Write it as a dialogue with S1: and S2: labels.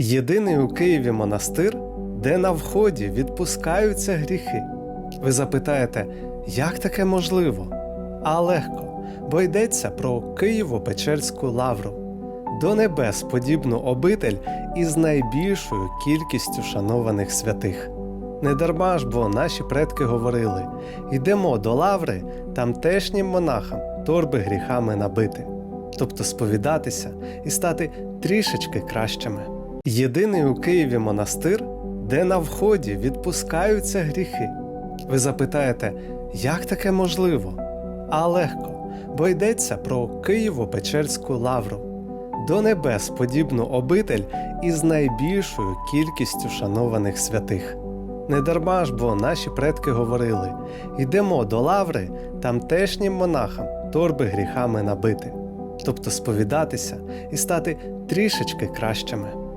S1: Єдиний у Києві монастир, де на вході відпускаються гріхи. Ви запитаєте, як таке можливо? А легко, бо йдеться про Києво-Печерську лавру, до небес подібну обитель із найбільшою кількістю шанованих святих. Недарма ж, бо наші предки говорили: йдемо до лаври тамтешнім монахам торби гріхами набити, тобто сповідатися і стати трішечки кращими. Єдиний у Києві монастир, де на вході відпускаються гріхи. Ви запитаєте, як таке можливо? А легко, бо йдеться про Києво-Печерську лавру, до небес подібну обитель із найбільшою кількістю шанованих святих. Недарма ж, бо наші предки говорили: йдемо до лаври тамтешнім монахам торби гріхами набити, тобто сповідатися і стати трішечки кращими.